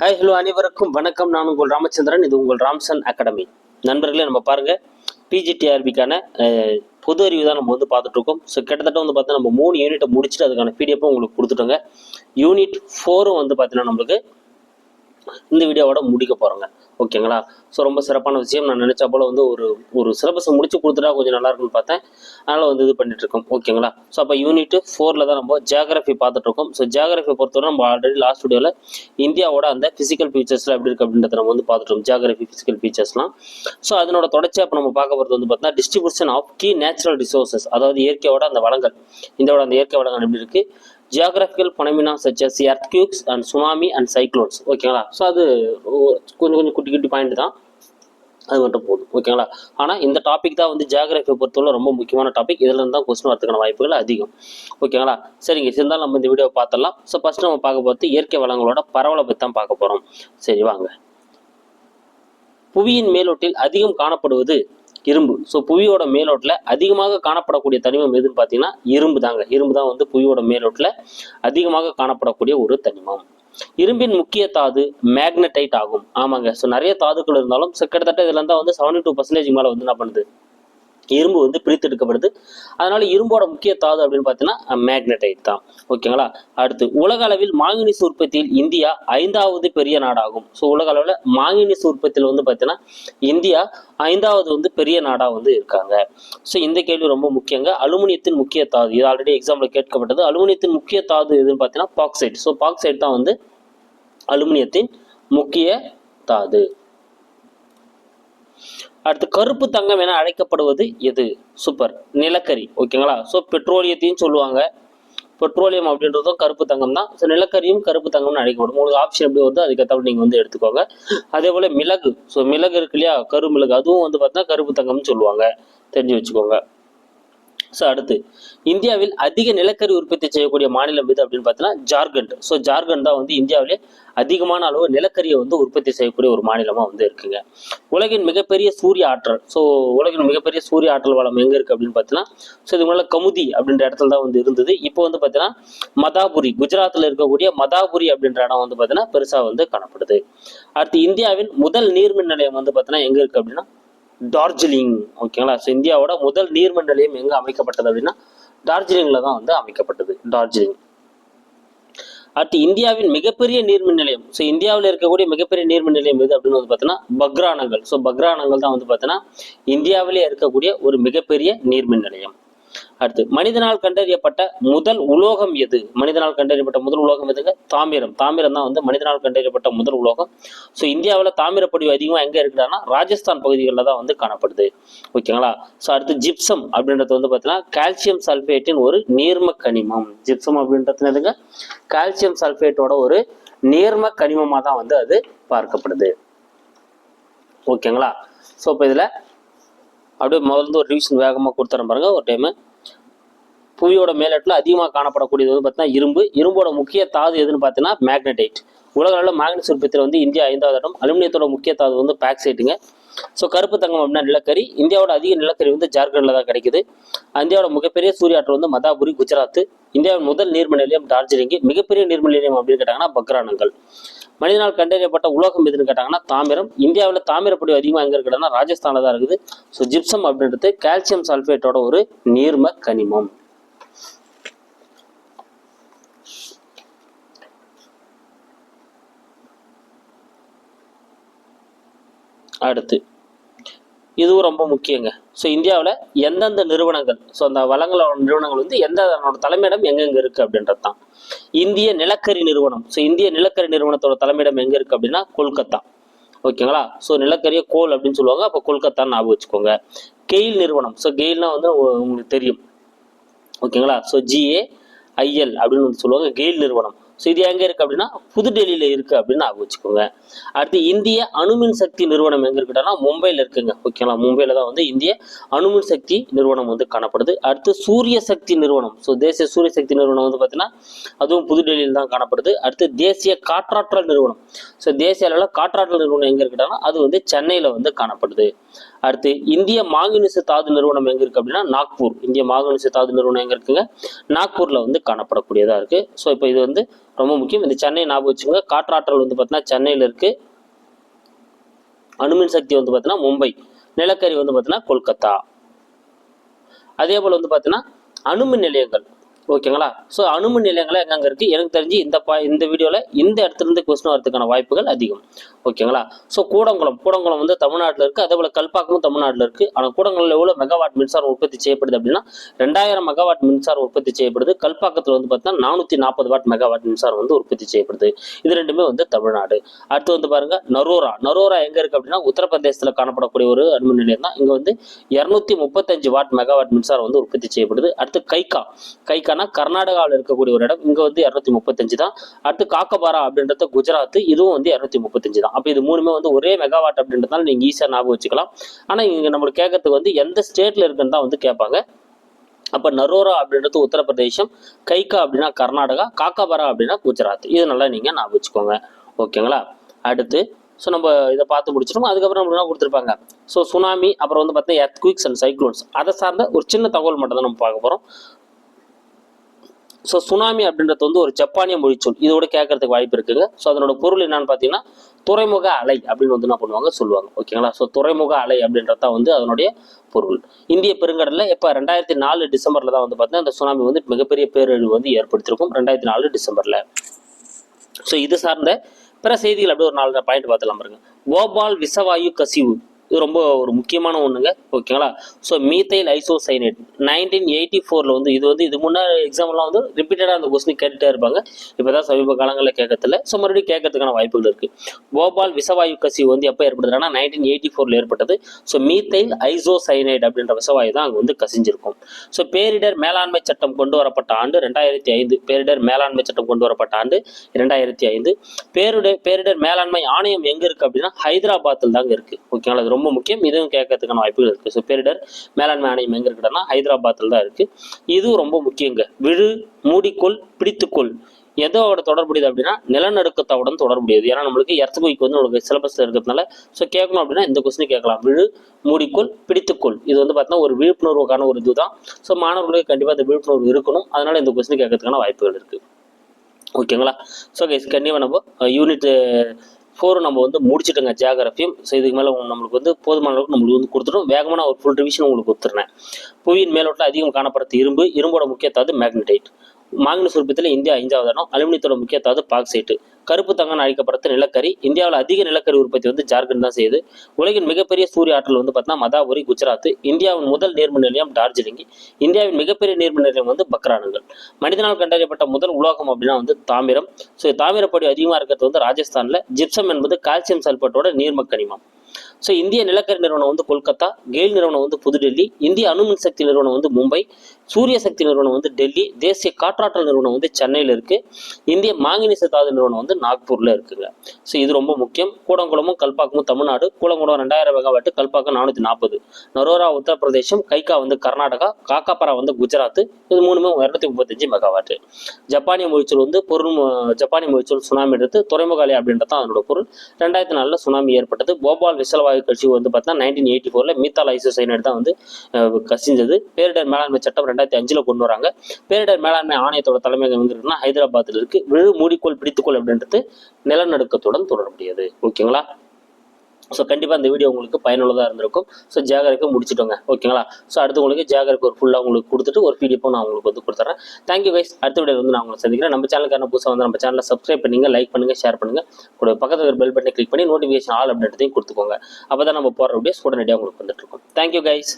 Hi hello அனைவருக்கும் வணக்கம். நான் உங்கள் ராமச்சந்திரன். இது உங்கள் ராம்சன் அகாடமி. நண்பர்களே நம்ம பாருங்க. பிஜிடிஆர்பிக்கான பொது அறிவு தான் நம்ம வந்து பார்த்துட்டு இருக்கோம் ஸோ கிட்டத்தட்ட வந்து பார்த்தீங்கன்னா நம்ம மூணு யூனிட்டை முடிச்சுட்டு அதுக்கான பிடிஎஃப்பும் உங்களுக்கு கொடுத்துட்டோங்க. யூனிட் ஃபோரும் வந்து பார்த்தீங்கன்னா நம்மளுக்கு இந்த வீடியோவோட முடிக்க போகிறோங்க ஓகேங்களா? ஸோ ரொம்ப சிறப்பான விஷயம். நான் நினச்சா போல் வந்து ஒரு ஒரு சிலபஸை முடிச்சு கொடுத்துட்டா கொஞ்சம் நல்லா இருக்கும்னு பார்த்தேன். அதனால் வந்து இது பண்ணிட்டு இருக்கோம். ஓகேங்களா? ஸோ அப்போ யூனிட் ஃபோரில் தான் நம்ம ஜியாகிரஃபி பார்த்துட்டு இருக்கோம். ஸோ ஜியாகிரஃபி பொறுத்தவரை நம்ம ஆல்ரெடி லாஸ்ட் வீடியோவில் இந்தியாவோட அந்த ஃபிசிக்கல் ஃபீச்சர்ஸ்லாம் எப்படி இருக்குது அப்படின்றத நம்ம வந்து பார்த்துட்டோம் ஜியாகிரஃபி ஃபிசிக்கல் ஃபீச்சர்ஸ்லாம் ஸோ அதனோட தொடர்ச்சியாக இப்போ நம்ம பார்க்க போகிறது வந்து பார்த்தீங்கன்னா distribution of key natural resources அதாவது இயற்கையோட அந்த வளங்கள். இந்தியாவோட அந்த இயற்கை வளங்கள் எப்படி இருக்குது geographical phenomena such as earthquakes and tsunami and cyclones ஓகேங்களா ஸோ அது கொஞ்சம் கொஞ்சம் குட்டி குட்டி பாயிண்ட் தான். அது மட்டும் போதும். ஓகேங்களா ஆனால் இந்த டாபிக் தான் வந்து ஜியாகிரபியை பொறுத்தவரை ரொம்ப முக்கியமான டாபிக் இதில் இருந்தால் தான் கொஸ்டின் வரதுக்கான வாய்ப்புகள் அதிகம். ஓகேங்களா சரிங்க இருந்தாலும் நம்ம இந்த வீடியோ பார்த்துடலாம். ஸோ ஃபஸ்ட் நம்ம பார்க்க பார்த்து இயற்கை வளங்களோட பரவலை பற்றி தான் பார்க்க போகிறோம் சரி வாங்க. புவியின் மேலோட்டில் அதிகம் காணப்படுவது இரும்பு. ஸோ புவியோட மேலோட்டில் அதிகமாக காணப்படக்கூடிய தனிமம் எதுன்னு பார்த்தீங்கன்னா இரும்பு தாங்க. இரும்பு தான் வந்து புவியோட மேலோட்டில் அதிகமாக காணப்படக்கூடிய ஒரு தனிமம். இரும்பின் முக்கிய தாது மேக்னடைட் ஆகும். ஆமாங்க. ஸோ நிறைய தாதுக்கள் இருந்தாலும் கிட்டத்தட்ட இதுல இருந்தா வந்து செவன்டி டூ பர்சன்டேஜ் மேலே வந்து என்ன பண்ணுது? இரும்பு வந்து பிரித்தெடுக்கப்படுது. அதனால இரும்போட முக்கிய தாது அப்படின்னு பார்த்தீங்கன்னா மேக்னடைட் தான். ஓகேங்களா அடுத்து உலக அளவில் மாங்கனீசு உற்பத்தியில் இந்தியா ஐந்தாவது பெரிய நாடாகும். ஸோ உலக அளவில் மாங்கனீசு உற்பத்தியில் வந்து பார்த்தீங்கன்னா இந்தியா ஐந்தாவது வந்து பெரிய நாடாக வந்து இருக்காங்க. ஸோ இந்த கேள்வி ரொம்ப முக்கியங்க. அலுமினியத்தின் முக்கிய தாது இது ஆல்ரெடி எக்ஸாம்பிள் கேட்கப்பட்டது. அலுமினியத்தின் முக்கிய தாது எதுன்னு பார்த்தீங்கன்னா பாக்சைட். ஸோ பாக்சைட் தான் வந்து அலுமினியத்தின் முக்கிய தாது. அடுத்து கருப்பு தங்கம் என அழைக்கப்படுவது எது? சூப்பர் நிலக்கரி. ஓகேங்களா ஸோ பெட்ரோலியத்தையும் சொல்லுவாங்க. பெட்ரோலியம் அப்படின்றதும் கருப்பு தங்கம் தான். ஸோ நிலக்கரியும் கருப்பு தங்கம்னு அழைக்கப்படும். உங்களுக்கு ஆப்ஷன் எப்படி வருதோ அதுக்கேற்ற நீங்கள் வந்து எடுத்துக்கோங்க. அதே போல் மிளகு. ஸோ மிளகு இருக்கு இல்லையா? கரு மிளகு அதுவும் வந்து பார்த்தீங்கன்னா கருப்பு தங்கம்னு சொல்லுவாங்க. தெரிஞ்சு வச்சுக்கோங்க. ஸோ அடுத்து இந்தியாவில் அதிக நிலக்கரி உற்பத்தி செய்யக்கூடிய மாநிலம் எது அப்படின்னு பார்த்தீங்கன்னா ஜார்க்கண்ட். ஸோ ஜார்க்கண்ட் தான் வந்து இந்தியாவிலே அதிகமான அளவு நிலக்கரியை வந்து உற்பத்தி செய்யக்கூடிய ஒரு மாநிலமாக வந்து இருக்குங்க. உலகின் மிகப்பெரிய சூரிய ஆற்றல். ஸோ உலகின் மிகப்பெரிய சூரிய ஆற்றல் வளம் எங்கே இருக்குது அப்படின்னு பார்த்தீங்கன்னா ஸோ இது மேலே கமுதி அப்படின்ற இடத்துல தான் வந்து இருந்தது. இப்போ வந்து பார்த்தீங்கன்னா மதாபுரி குஜராத்தில் இருக்கக்கூடிய மதாபுரி அப்படின்ற இடம் வந்து பார்த்தீங்கன்னா பெருசாக வந்து காணப்படுது. அடுத்து இந்தியாவின் முதல் நீர்மின் நிலையம் வந்து பார்த்தீங்கன்னா எங்கே இருக்குது அப்படின்னா டார்ஜிலிங் ஓகேங்களா ஸோ இந்தியாவோட முதல் நீர்மின் நிலையம் எங்கே அமைக்கப்பட்டது அப்படின்னா டார்ஜிலிங்கில் தான் வந்து அமைக்கப்பட்டது டார்ஜிலிங். அடுத்து இந்தியாவின் மிகப்பெரிய நீர்மின் நிலையம் ஸோ இந்தியாவில் இருக்கக்கூடிய மிகப்பெரிய நீர்மின் நிலையம் எது அப்படின்னு வந்து பார்த்தீங்கன்னா பக்ரானங்கள் ஸோ பக்ரானங்கள் தான் வந்து பார்த்தீங்கன்னா இந்தியாவிலே இருக்கக்கூடிய ஒரு மிகப்பெரிய நீர்மின் நிலையம் அடுத்து மனிதனால் கண்டறியப்பட்ட முதல் உலோகம் எது? மனிதனால் கண்டறியப்பட்ட முதல் உலோகம் எதுங்க? தாமிரம். தாமிரம் தான் வந்து மனிதனால் கண்டறியப்பட்ட முதல் உலோகம். ஸோ இந்தியாவில் தாமிரப்படிவு அதிகமாக எங்கே இருக்குதுன்னா ராஜஸ்தான் பகுதிகளில் தான் வந்து காணப்படுது. ஓகேங்களா? ஸோ அடுத்து ஜிப்சம் அப்படின்றது வந்து பார்த்தீங்கன்னா கால்சியம் சல்ஃபேட்டின் ஒரு நீர்ம கனிமம். ஜிப்சம் அப்படின்றது எதுங்க கால்சியம் சல்ஃபேட்டோட ஒரு நீர்ம கனிமமாக தான் வந்து அது பார்க்கப்படுது. ஓகேங்களா? ஸோ இப்போ இதில் அப்படியே முதல்ல ஒரு ரிவிஷன் வேகமாக கொடுத்துறேன் பாருங்க ஒரு டைமு புவியோட மேலட்டில் அதிகமாக காணப்படக்கூடியது வந்து பார்த்தீங்கன்னா இரும்பு. இரும்போட முக்கிய தாது எதுன்னு பார்த்தீங்கன்னா மேக்னடைட் உலக அளவில் மேக்னஸ் உற்பத்தியில் வந்து இந்தியா ஐந்தாவது இடம். அலுமினியத்தோட முக்கிய தாது வந்து பேக்சைட்டுங்க. ஸோ கருப்பு தங்கம் அப்படின்னா நிலக்கரி. இந்தியாவோட அதிக நிலக்கரி வந்து ஜார்க்கண்டில் தான் கிடைக்குது. இந்தியாவோட மிகப்பெரிய சூரிய ஆற்றல் வந்து மதாபுரி குஜராத் இந்தியாவின் முதல் நீர்மின் நிலையம் டார்ஜிலிங் மிகப்பெரிய நீர்மின் நிலையம் அப்படின்னு கேட்டாங்கன்னா பக்ரானங்கள் மனிதனால் கண்டறியப்பட்ட உலோகம் எதுன்னு கேட்டாங்கன்னா தாமிரம். இந்தியாவில் தாமிரப்படி அதிகமாக எங்கே இருக்குதுன்னா ராஜஸ்தானில் தான் இருக்குது. ஸோ ஜிப்சம் அப்படின்றது கால்சியம் சல்ஃபேட்டோட ஒரு நீர்ம கனிமம். அடுத்து. இதுவும் ரொம்ப முக்கியங்க. ஸோ இந்தியாவில் எந்தெந்த நிறுவனங்கள் ஸோ அந்த வளங்களோட நிறுவனங்கள் வந்து எந்த அதனோட தலைமையிடம் எங்கெங்கே இருக்குது அப்படின்றது தான் இந்திய நிலக்கரி நிறுவனம் ஸோ இந்திய நிலக்கரி நிறுவனத்தோட தலைமையிடம் எங்கே இருக்குது அப்படின்னா கொல்கத்தா. ஓகேங்களா? ஸோ நிலக்கரிய கோல் அப்படின்னு சொல்லுவாங்க. அப்போ கொல்கத்தான்னு ஞாபகம் வச்சுக்கோங்க. கெயில் நிறுவனம் ஸோ கெயில்னா வந்து உங்களுக்கு தெரியும். ஓகேங்களா? ஸோ ஜிஏ ஐஎல் அப்படின்னு சொல்லுவாங்க. கெயில் நிறுவனம். ஸோ இது எங்கே இருக்குது அப்படின்னா புதுடெல்லியில் இருக்குது அப்படின்னு ஆக வச்சுக்கோங்க. அடுத்து இந்திய அணுமின் சக்தி நிறுவனம் எங்கே இருக்குன்னா மும்பையில் இருக்குங்க. ஓகேங்களா மும்பையில் தான் வந்து இந்திய அணுமின் சக்தி நிறுவனம் வந்து காணப்படுது. அடுத்து சூரிய சக்தி நிறுவனம். ஸோ தேசிய சூரிய சக்தி நிறுவனம் வந்து பார்த்தீங்கன்னா அதுவும் புதுடெல்லியில் தான் காணப்படுது. அடுத்து தேசிய காற்றாற்றல் நிறுவனம். ஸோ தேசிய அளவில் காற்றாற்றல் நிறுவனம் எங்கே இருக்குன்னா அது வந்து சென்னையில் வந்து காணப்படுது. அடுத்து இந்திய மாங்கனீசு தாது நிறுவனம் எங்க இருக்கு அப்படின்னா நாக்பூர். இந்திய மாங்கனீசு தாது நிறுவனம் எங்க இருக்குங்க? நாக்பூர்ல வந்து காணப்படக்கூடியதா இருக்கு. ஸோ இப்போ இது வந்து ரொம்ப முக்கியம். இந்த சென்னை ஞாபகம் வச்சுக்கோங்க. காற்றாற்றல் வந்து பார்த்தீங்கன்னா சென்னையில் இருக்கு. அணுமின் சக்தி வந்து பார்த்தீங்கன்னா மும்பை. நிலக்கரி வந்து பார்த்தீங்கன்னா கொல்கத்தா. அதே போல் வந்து பார்த்தீங்கன்னா அணுமின் நிலையங்கள். ஓகேங்களா? ஸோ அணுமின் நிலையங்கள் எங்கெங்க இருக்குது எனக்கு தெரிஞ்சு இந்த பா இந்த வீடியோவில் இந்த இடத்துலேருந்து கொஸ்டின் வரதுக்கான வாய்ப்புகள் அதிகம். ஓகேங்களா? ஸோ கூடங்குளம். கூடங்குளம் வந்து தமிழ்நாட்டில் இருக்குது அதே போல் கல்பாக்கமும் தமிழ்நாட்டில் இருக்குது ஆனால் கூடங்குளம் எவ்வளோ மெகாவாட் மின்சாரம் உற்பத்தி செய்யப்படுது அப்படின்னா ரெண்டாயிரம் மெகாவாட் மின்சாரம் உற்பத்தி செய்யப்படுது. கல்பாக்கத்தில் வந்து பார்த்தீங்கன்னா நானூற்றி நாற்பது வாட் மெகாவாட் மின்சாரம் வந்து உற்பத்தி செய்யப்படுது. இது ரெண்டுமே வந்து தமிழ்நாடு. அடுத்து வந்து பாருங்க நரோரா. நரோரா எங்கே இருக்குது அப்படின்னா உத்தரப்பிரதேசத்தில் காணப்படக்கூடிய ஒரு அணுமின் நிலையம் தான். இங்கே வந்து இரநூத்தி முப்பத்தஞ்சு வாட் மெகாவாட் மின்சாரம் வந்து உற்பத்தி செய்யப்படுது. அடுத்து கைகா கைகா கைகானா கர்நாடகாவில் இருக்கக்கூடிய ஒரு இடம். இங்கே வந்து இருநூத்தி முப்பத்தஞ்சு தான். அடுத்து காக்கபாரா அப்படின்றது குஜராத் இதுவும் வந்து இரநூத்தி முப்பத்தஞ்சு தான். அப்போ இது மூணுமே வந்து ஒரே மெகாவாட் அப்படின்றதால நீங்கள் ஈஸியாக ஞாபகம் வச்சுக்கலாம். ஆனால் இங்கே நம்மளுக்கு கேட்கறதுக்கு வந்து எந்த ஸ்டேட்டில் இருக்குன்னு தான் வந்து கேட்பாங்க. அப்போ நரோரா அப்படின்றது உத்தரப்பிரதேசம் கைகா அப்படின்னா கர்நாடகா காக்காபாரா அப்படின்னா குஜராத். இது நல்லா நீங்கள் ஞாபகம் வச்சுக்கோங்க. ஓகேங்களா? அடுத்து ஸோ நம்ம இதை பார்த்து முடிச்சிட்டோம் அதுக்கப்புறம் நம்ம என்ன கொடுத்துருப்பாங்க? ஸோ சுனாமி அப்புறம் வந்து பார்த்தீங்கன்னா எர்த்குவிக்ஸ் அண்ட் சைக்ளோன்ஸ் அதை சார்ந்த ஒரு சின்ன தகவல் மட்டும் தான் நம்ம பார்க்க போகிறோம் ஸோ சுனாமி அப்படின்றது வந்து ஒரு ஜப்பானிய மொழிச்சொல் இதோட கேட்கறதுக்கு வாய்ப்பு இருக்குங்க ஸோ அதனோட பொருள் என்னன்னு பார்த்தீங்கன்னா துறைமுக அலை அப்படின்னு வந்து என்ன பண்ணுவாங்க? சொல்லுவாங்க. ஓகேங்களா ஸோ துறைமுக அலை அப்படின்றது தான் வந்து அதனுடைய பொருள். இந்திய பெருங்கடலில் இப்போ ரெண்டாயிரத்தி நாலு டிசம்பரில் தான் வந்து பார்த்தீங்கன்னா அந்த சுனாமி வந்து மிகப்பெரிய பேரழிவு வந்து ஏற்படுத்தியிருக்கும் ரெண்டாயிரத்தி நாலு டிசம்பரில். ஸோ இது சார்ந்த பிற செய்திகள் அப்படியே ஒரு நாலு பாயிண்ட் பார்த்துலாம் பாருங்க. கோபால் விசவாயு கசிவு. இது ரொம்ப ஒரு முக்கியமான ஒன்றுங்க ஓகேங்களா? So methyl isocyanate nineteen eighty ஃபோரில் வந்து இது வந்து இது முன்னாடி எக்ஸாம்லாம் வந்து ரிப்பீட்டடாக அந்த கொஸ்டின் கேட்டுட்டே இருப்பாங்க. இப்போ தான் சமீப காலங்களில் கேட்கறதில்ல ஸோ மறுபடியும் கேட்கறதுக்கான வாய்ப்புகள் இருக்குது போபால் விசவாயு கசிவு வந்து எப்போ ஏற்படுதுன்னா நைன்டீன் எயிட்டி ஃபோரில் ஏற்பட்டது. ஸோ மீத்தைல் ஐசோசைனைட் அப்படின்ற விசவாயு தான் அங்கே வந்து கசிஞ்சிருக்கும். ஸோ பேரிடர் மேலாண்மை சட்டம் கொண்டு வரப்பட்ட ஆண்டு ரெண்டாயிரத்தி ஐந்து. பேரிடர் மேலாண்மை சட்டம் கொண்டு வரப்பட்ட ஆண்டு ரெண்டாயிரத்தி ஐந்து. பேரிடர் பேரிடர் மேலாண்மை ஆணையம் எங்கே இருக்குது அப்படின்னா ஹைதராபாத்தில் தாங்க இருக்குது ஓகேங்களா? ரொம்ப முக்கியம். இதுவும் கேட்கறதுக்கான வாய்ப்புகள் இருக்குது ஸோ பேரிடர் மேலாண்மை ஆணையம் எங்கே இருக்குன்னா ஹைதராபாத்தில் தான் இருக்குது இதுவும் ரொம்ப முக்கியங்க. விழு மூடிக்கொள் பிடித்துக்கொள். எதோட தொடர்புடையது அப்படின்னா நிலநடுக்கத்தோடன் தொடர்புடையது. ஏன்னா நம்மளுக்கு எர்த்குயிக் வந்து உங்களுக்கு சிலபஸில் இருக்கிறதுனால ஸோ கேட்கணும் அப்படின்னா இந்த கொஸ்டின் கேட்கலாம். விழு மூடிக்கொள் பிடித்துக்கொள். இது வந்து பார்த்தீங்கன்னா ஒரு விழிப்புணர்வுக்கான ஒரு இதுதான். ஸோ மாணவர்களுக்கு கண்டிப்பாக இந்த விழிப்புணர்வு இருக்கணும். அதனால இந்த கொஸ்டின் கேட்கறதுக்கான வாய்ப்புகள் இருக்குது ஓகேங்களா? ஸோ கைஸ் கண்டிப்பாக நம்ம யூனிட் ஃபோர் நம்ம வந்து முடிச்சுட்டோங்க ஜியாகிரபியும் ஸோ இதுக்கு மேலே நம்மளுக்கு வந்து போதுமான அளவுக்கு நம்மளுக்கு வந்து கொடுத்துட்டோம். வேகமாக நான் ஒரு ஃபுல் ரிவிஷன் உங்களுக்கு கொடுத்துருந்தேன் புவியின் மேலோட்டில் அதிகம் காணப்படுறது இரும்பு இரும்போட முக்கியத்தாவது மேக்னடைட் மாங்கனஸ் உற்பத்தியில் இந்தியா ஐந்தாவது இடம் அலுமினியத்தோட முக்கியத்தாவது பாக்சைட்டு கருப்பு தங்கம் அழைக்கப்படுறது நிலக்கரி இந்தியாவில் அதிக நிலக்கரி உற்பத்தி வந்து ஜார்க்கண்ட் தான் செய்யுது. உலகின் மிகப்பெரிய சூரிய ஆற்றல் வந்து பார்த்தீங்கன்னா மதாபுரி குஜராத் இந்தியாவின் முதல் நீர்மின் நிலையம் டார்ஜிலிங். இந்தியாவின் மிகப்பெரிய நீர்மின் நிலையம் வந்து பக்ரானுங்கள். மனிதனால் கண்டறியப்பட்ட முதல் உலோகம் அப்படின்னா வந்து தாமிரம். ஸோ தாமிரப்படி அதிகமாக இருக்கிறது வந்து ராஜஸ்தானில். ஜிப்சம் என்பது கால்சியம் சல்பேட்டோட நீர்ம கனிமம் ஸோ இந்திய நிலக்கரி நிறுவனம் வந்து கொல்கத்தா கெயில் நிறுவனம் வந்து புதுடெல்லி இந்திய அணுமின் சக்தி நிறுவனம் வந்து மும்பை. சூரிய சக்தி நிறுவனம் வந்து டெல்லி தேசிய காற்றாற்றல் நிறுவனம் வந்து சென்னையில் இருக்கு. இந்திய மாங்கனீச தாது நிறுவனம் வந்து நாக்பூரில் இருக்குங்க. ஸோ இது ரொம்ப முக்கியம். கூடங்குளமும் கல்பாக்கமும் தமிழ்நாடு. கூடங்குளம் ரெண்டாயிரம் மெகாவாட்டு கல்பாக்கம் நானூற்றி நாற்பது நரோரா உத்தரப்பிரதேசம் கைகா வந்து கர்நாடகா காக்காப்பரா வந்து குஜராத். இது மூணுமே இரநூத்தி முப்பத்தஞ்சு மெகாவாட்டு. ஜப்பானிய மொழிச்சொல் வந்து பொருள் ஜப்பானிய மொழிச்சொல் சுனாமி எடுத்து துறைமுகாலி அப்படின்றது தான் அதனோட பொருள். ரெண்டாயிரத்தி நாலில் சுனாமி ஏற்பட்டது. போபால் விசலவாயு கட்சி வந்து பார்த்தீங்கன்னா நைன்டீன் எயிட்டி ஃபோரில் மீத்தால் ஐசோசைனேட் தான் வந்து கசிஞ்சது. பேரிடர் மேலாண்மை சட்டம் ரெண்டாயிரத்தி அஞ்சில் கொண்டு வராங்க. பேரிடர் மேலாண்மை ஆணையத்தோட தலைமையகம் எங்க இருக்குன்னா ஹைதராபாத்தில் இருக்கு. விழு மூடிக்கோள் பிடித்துக்கோள் அப்படின்றது நிலநடுக்கத்துடன் தொடர்புடையது. ஓகேங்களா? ஸோ கண்டிப்பாக இந்த வீடியோ உங்களுக்கு பயனுள்ளதாக இருந்திருக்கும். ஸோ ஜாகருக்கு முடிச்சிட்டோங்க. ஓகேங்களா? ஸோ அடுத்து உங்களுக்கு ஜாகருக்கு ஒரு ஃபுல்லாக உங்களுக்கு கொடுத்துட்டு ஒரு பிடிஎஃப்பும் நான் உங்களுக்கு வந்து கொடுத்துறேன். தேங்க்யூ கைஸ் அடுத்த வீடியோ வந்து நான் உங்களுக்கு சந்திக்கிறேன். நம்ம சேனலுக்கான புதுசாக வந்து நம்ம சேனலில் சப்ஸ்கிரைப் பண்ணுங்க லைக் பண்ணுங்க ஷேர் பண்ணுங்க. கூட பக்கத்தில் ஒரு பெல் பட்டனை கிளிக் பண்ணி நோட்டிஃபிகேஷன் ஆல் அப்படின்றதையும் கொடுத்துக்கோங்க. அப்போ தான் நம்ம போடுற வீடியோஸ் உடனடியாக உங்களுக்கு வந்துட்டு இருக்கும். Thank you guys